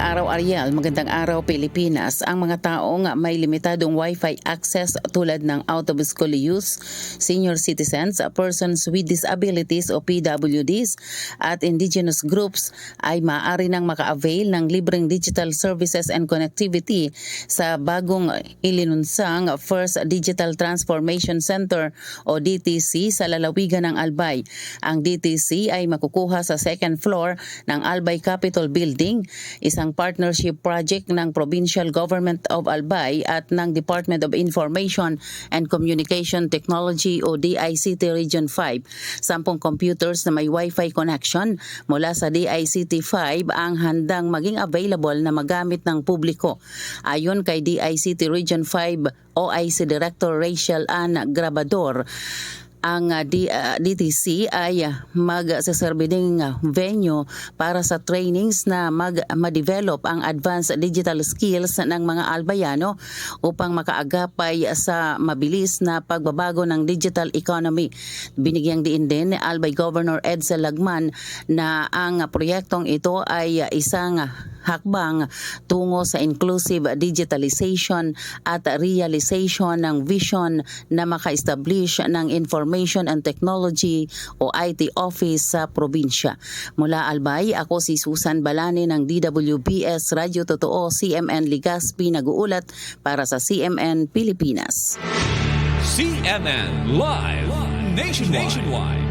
Araw Ariel, magandang araw Pilipinas. Ang mga taong may limitadong Wi-Fi access tulad ng school use, senior citizens, persons with disabilities o PWDs at indigenous groups ay maaari nang maka-avail ng libreng digital services and connectivity sa bagong ilinunsang First Digital Transformation Center o DTC sa lalawigan ng Albay. Ang DTC ay makukuha sa second floor ng Albay Capitol Building, isang partnership project ng Provincial Government of Albay at ng Department of Information and Communication Technology o DICT Region 5. Sampung computers na may Wi-Fi connection mula sa DICT 5 ang handang maging available na magamit ng publiko. Ayon kay DICT Region 5 OIC Director Rachel Ann Grabador, ang uh, D- uh, DTC ay uh, magsaserve ding uh, venue para sa trainings na mag ma-develop ang advanced digital skills ng mga albayano upang makaagapay sa mabilis na pagbabago ng digital economy. Binigyang diin din ni Albay Governor Edsel Lagman na ang proyektong ito ay uh, isang hakbang tungo sa inclusive digitalization at realization ng vision na maka-establish ng Information and Technology o IT Office sa probinsya. Mula Albay, ako si Susan Balani ng DWBS Radio Totoo CMN Ligaspi nag-uulat para sa CMN Pilipinas. CNN Live Nationwide.